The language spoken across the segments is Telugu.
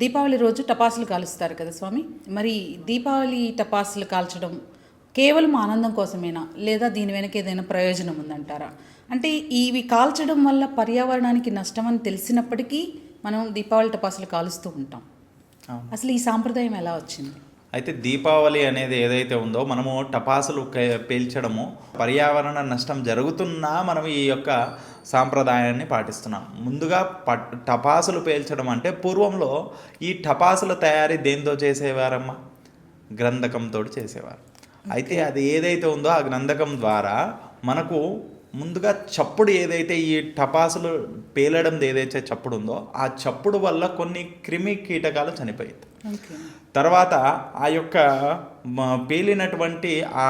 దీపావళి రోజు టపాసులు కాలుస్తారు కదా స్వామి? మరి దీపావళి టపాసులు కాల్చడం కేవలం ఆనందం కోసమేనా? లేదా దీని వెనక ఏదైనా ప్రయోజనం ఉందంటారా? అంటే ఇవి కాల్చడం వల్ల పర్యావరణానికి నష్టం అని తెలిసినప్పటికీ మనం దీపావళి టపాసులు కాలుస్తూ ఉంటాం. అసలు ఈ సాంప్రదాయం ఎలా వచ్చింది? అయితే దీపావళి అనేది ఏదైతే ఉందో మనము టపాసులు పేల్చడము పర్యావరణ నష్టం జరుగుతున్నా మనం ఈ యొక్క సాంప్రదాయాన్ని పాటిస్తున్నాం. ముందుగా టపాసులు పేల్చడం అంటే పూర్వంలో ఈ టపాసుల తయారీ దేంతో చేసేవారమ్మా? గ్రంథకంతో చేసేవారు. అయితే అది ఏదైతే ఉందో ఆ గ్రంథకం ద్వారా మనకు ముందుగా చప్పుడు ఏదైతే ఈ టపాసులు పేలడం ఏదైతే చప్పుడు ఉందో ఆ చప్పుడు వల్ల కొన్ని క్రిమి కీటకాలు చనిపోయింది తర్వాత ఆ యొక్క పేలినటువంటి ఆ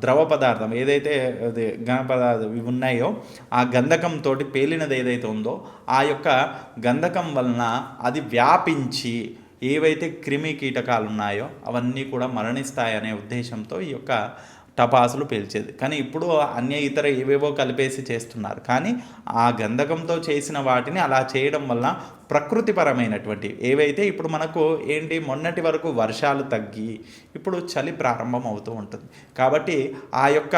ద్రవ పదార్థం ఏదైతే అది ఘన పదార్థం ఇవి ఉన్నాయో ఆ గంధకం తోటి పేలినది ఏదైతే ఉందో ఆ యొక్క గంధకం వలన అది వ్యాపించి ఏవైతే క్రిమి కీటకాలు ఉన్నాయో అవన్నీ కూడా మరణిస్తాయనే ఉద్దేశంతో ఈ యొక్క టపాసులు పేల్చేది. కానీ ఇప్పుడు అన్య ఇతర ఏవేవో కలిపేసి చేస్తున్నారు. కానీ ఆ గంధకంతో చేసిన వాటిని అలా చేయడం వల్ల ప్రకృతిపరమైనటువంటి ఏవైతే ఇప్పుడు మనకు ఏంటి మొన్నటి వరకు వర్షాలు తగ్గి ఇప్పుడు చలి ప్రారంభం అవుతూ ఉంటుంది. కాబట్టి ఆ యొక్క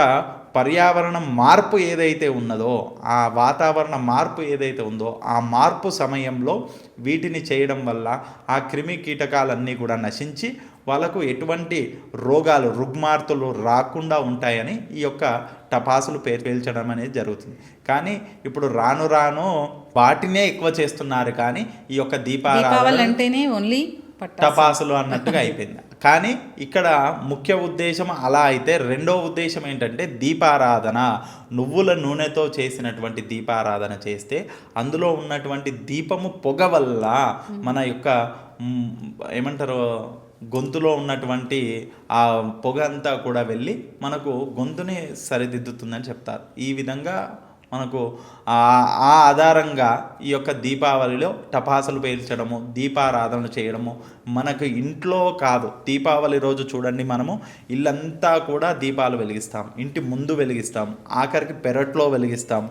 పర్యావరణ మార్పు ఏదైతే ఉన్నదో ఆ వాతావరణ మార్పు ఏదైతే ఉందో ఆ మార్పు సమయంలో వీటిని చేయడం వల్ల ఆ క్రిమి కీటకాలన్నీ కూడా నశించి వాళ్ళకు ఎటువంటి రోగాలు రుగ్మార్తులు రాకుండా ఉంటాయని ఈ యొక్క టపాసులు పే పేల్చడం అనేది జరుగుతుంది. కానీ ఇప్పుడు రాను రాను వాటినే ఎక్కువ చేస్తున్నారు కానీ ఈ యొక్క దీపావళి దీపారాధన అంటేనే ఓన్లీ టపాసులు అన్నట్టుగా అయిపోయింది. కానీ ఇక్కడ ముఖ్య ఉద్దేశం అలా అయితే రెండో ఉద్దేశం ఏంటంటే దీపారాధన. నువ్వుల నూనెతో చేసినటువంటి దీపారాధన చేస్తే అందులో ఉన్నటువంటి దీపము పొగ వల్ల మన యొక్క ఏమంటారు గొంతులో ఉన్నటువంటి ఆ పొగ అంతా కూడా వెళ్ళి మనకు గొంతుని సరిదిద్దుతుందని చెప్తారు. ఈ విధంగా మనకు ఆ ఆధారంగా ఈ యొక్క దీపావళిలో టపాసులు పేల్చడము దీపారాధనలు చేయడము మనకు ఇంట్లో కాదు. దీపావళి రోజు చూడండి మనము ఇల్లంతా కూడా దీపాలు వెలిగిస్తాం. ఇంటి ముందు వెలిగిస్తాం. ఆఖరికి పెరట్లో వెలిగిస్తాం.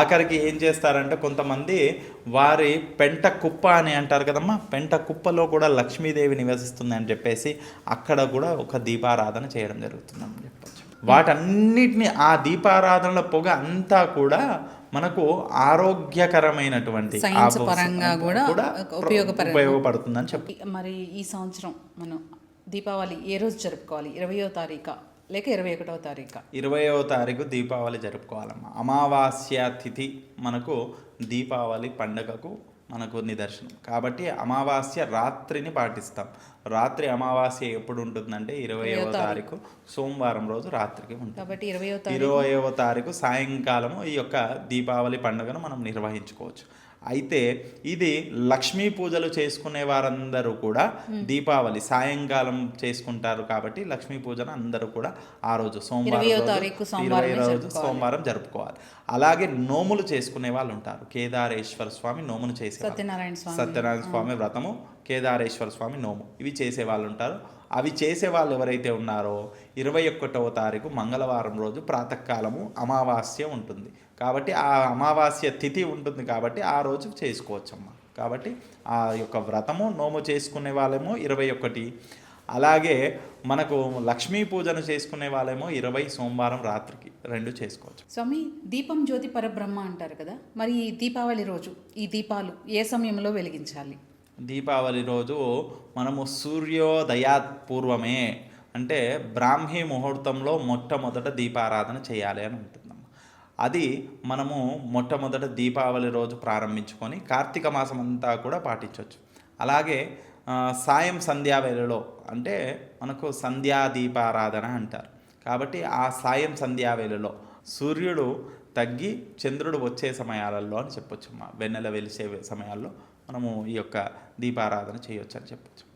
ఆఖరికి ఏం చేస్తారంటే కొంతమంది వారి పెంట కుప్ప అని అంటారు కదమ్మా పెంట కుప్పలో కూడా లక్ష్మీదేవి నివసిస్తుంది అని చెప్పేసి అక్కడ కూడా ఒక దీపారాధన చేయడం జరుగుతుందని చెప్పచ్చు. వాటన్నిటిని ఆ దీపారాధనల పొగ అంతా కూడా మనకు ఆరోగ్యకరమైనటువంటి పరంగా కూడా ఉపయోగపడ- ఉపయోగపడుతుందని చెప్పి మరి ఈ సంవత్సరం మనం దీపావళి ఏ రోజు జరుపుకోవాలి? ఇరవయో తారీఖా లేక ఇరవై ఒకటవ తారీఖా? ఇరవయవ తారీఖు దీపావళి జరుపుకోవాలమ్మా. అమావాస్య తిథి మనకు దీపావళి పండగకు మనకు నిదర్శనం. కాబట్టి అమావాస్య రాత్రిని పాటిస్తాం. రాత్రి అమావాస్య ఎప్పుడు ఉంటుందంటే ఇరవయవ తారీఖు. సోమవారం రోజు రాత్రికి ఉంటుంది. కాబట్టి తారీఖు. ఇరవయవ తారీఖు సాయంకాలము ఈ యొక్క దీపావళి పండుగను మనం నిర్వహించుకోవచ్చు. అయితే ఇది లక్ష్మీ పూజలు చేసుకునే వారందరూ కూడా దీపావళి సాయంకాలం చేసుకుంటారు కాబట్టి లక్ష్మీ పూజను అందరూ కూడా ఆ రోజు సోమవారం రోజు, ఇరవై. సోమవారం జరుపుకోవాలి. అలాగే నోములు చేసుకునే వాళ్ళు ఉంటారు. కేదారేశ్వర స్వామి నోమును చేసే సత్యనారాయణ సత్యనారాయణ స్వామి వ్రతము కేదారేశ్వర స్వామి నోము. ఇవి చేసే వాళ్ళు ఉంటారు. అవి చేసే వాళ్ళు ఎవరైతే ఉన్నారో ఇరవై ఒకటవ తారీఖు మంగళవారం రోజు ప్రాతకాలము అమావాస్య ఉంటుంది. కాబట్టి ఆ అమావాస్య తిథి ఉంటుంది కాబట్టి ఆ రోజు చేసుకోవచ్చమ్మా. కాబట్టి ఆ యొక్క వ్రతము నోము చేసుకునే వాళ్ళేమో ఇరవై ఒకటి. అలాగే మనకు లక్ష్మీ పూజను చేసుకునే వాళ్ళేమో ఇరవై సోమవారం రాత్రికి రెండు చేసుకోవచ్చు. స్వామి దీపం జ్యోతి పరబ్రహ్మ అంటారు కదా? మరి ఈ దీపావళి రోజు ఈ దీపాలు ఏ సమయంలో వెలిగించాలి? దీపావళి రోజు మనము సూర్యోదయాత్ పూర్వమే అంటే బ్రాహ్మీ ముహూర్తంలో మొట్టమొదట దీపారాధన చేయాలి అని ఉంటుందమ్మ అది మనము మొట్టమొదట దీపావళి రోజు ప్రారంభించుకొని కార్తీక మాసం అంతా కూడా పాటించవచ్చు. అలాగే సాయం సంధ్యావేళలో అంటే మనకు సంధ్యా దీపారాధన అంటారు. కాబట్టి ఆ సాయం సంధ్యావేళలో సూర్యుడు తగ్గి చంద్రుడు వచ్చే సమయాలలో అని చెప్పొచ్చు వెన్నెల వెలిసే సమయాల్లో మనము ఈ యొక్క దీపారాధన చేయొచ్చు అని చెప్పొచ్చు.